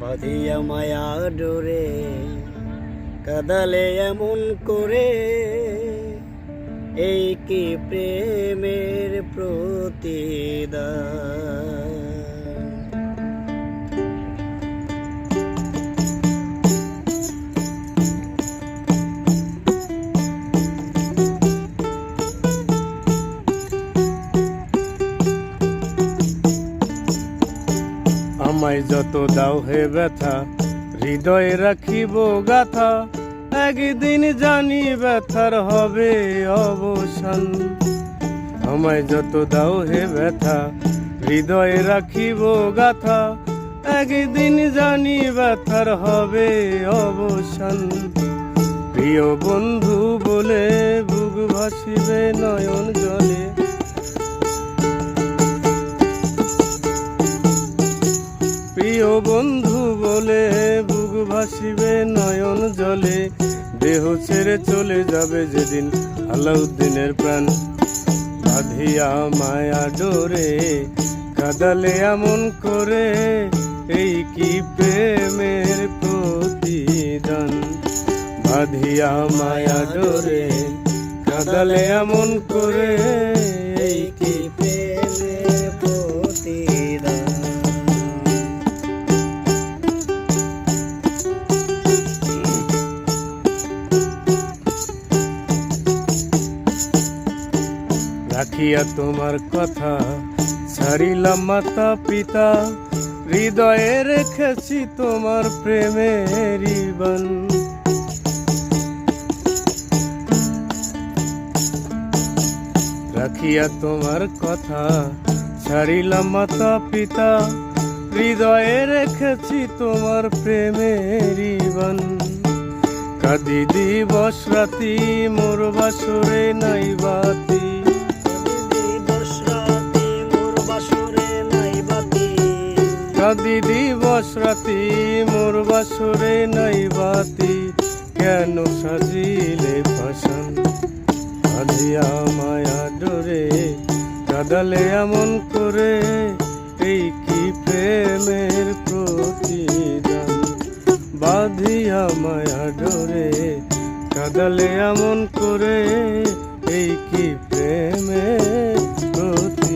বাঁধিয়া মায়া ডোরে কাদালে এমন করে। এই কি প্রেমের প্রতিদান? আমায় যত দাও হে ব্যথা, হৃদয়ে রাখিব গাথা, একদিন জানি ব্যথার হবে অবসান। আমায় যত দাও হে ব্যথা, হৃদয়ে রাখিব গাথা, একদিন জানি ব্যথার হবে অবসান। প্রিয় বন্ধু বলে বুক ভাসিবে নয়ন জলে বন্ধু বলে, বুক ভাসিবে নয়ন জলে। দেহ ছেড়ে চলে যাবে যেদিন আলাউদ্দিনের প্রাণ। বাঁধিয়া মায়া ডোরে, কাদালে এমন করে, এই কি প্রেমের প্রতিদান? বাঁধিয়া মায়া ডোরে, কাদালে এমন করে রাখিয়া তোমার কথা ছাড়িলাম মাতা পিতা হৃদয়ে রেখেছি তোমার প্রেমের বান। রাখিয়া তোমার কথা ছাড়িলাম মাতা পিতা হৃদয়ে রেখেছি তোমার প্রেমের বান। কাদি দিবস রাতি, মোর বাসরে নাই বাতি। কাদি দিবস রাতি, মোর বাসরে নাই বাতি, কেন সাজিলে পাশান আধিয়া মায়া ডোরে কাদালে এমন করে, এই কি প্রেমের প্রতিদান? বাঁধিয়া মায়া ডোরে কাদালে এমন করে, এই কি প্রেমের প্রতিদান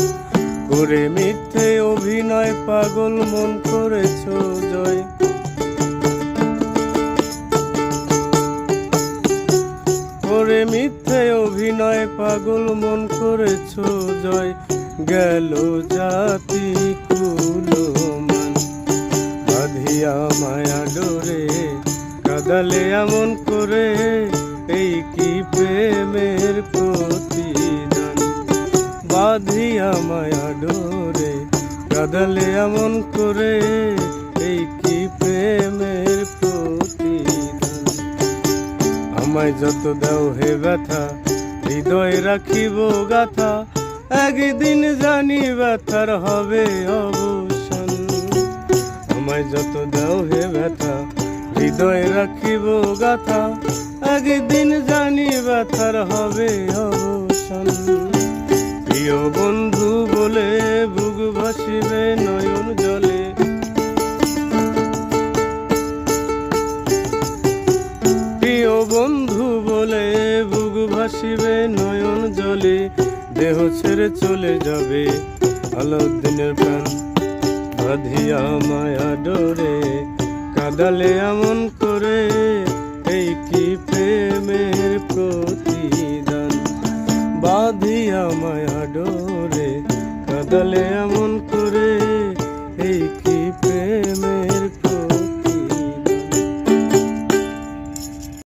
করে মিথ্যে অভিনয় পাগল মন করেছ জয়। করে মিথ্যে অভিনয় পাগল মন করেছ জয়। গেল জাতি কুলো মান বাঁধিয়া মায়া ডোরে, কাদালে এমন করে এই কি প্রেমের প্রতিদান? বাঁধিয়া মায়া কাদালে এমন করে এই কি প্রেমের প্রতিদান? আমায় যত দাও হে ব্যথা, হৃদয় রাখিব গাথা, একদিন জানি ব্যথার হবে অবসান। আমায় যত দাও হে ব্যথা, হৃদয় রাখিব গাথা, একদিন জানি ব্যথার হবে অবসান। প্রিয় বন্ধু বলে, বুক ভাসিবে নয়ন জলে। প্রিয় বন্ধু বলে, বুক ভাসিবে নয়ন জলে। দেহ ছেড়ে চলে যাবে আলাউদ্দিনের প্রাণ। বাঁধিয়া মায়া ডোরে, কাদালে এমন করে, এই কি প্রেমের প্রতিদান? বাঁধিয়া মায়া দলে এমন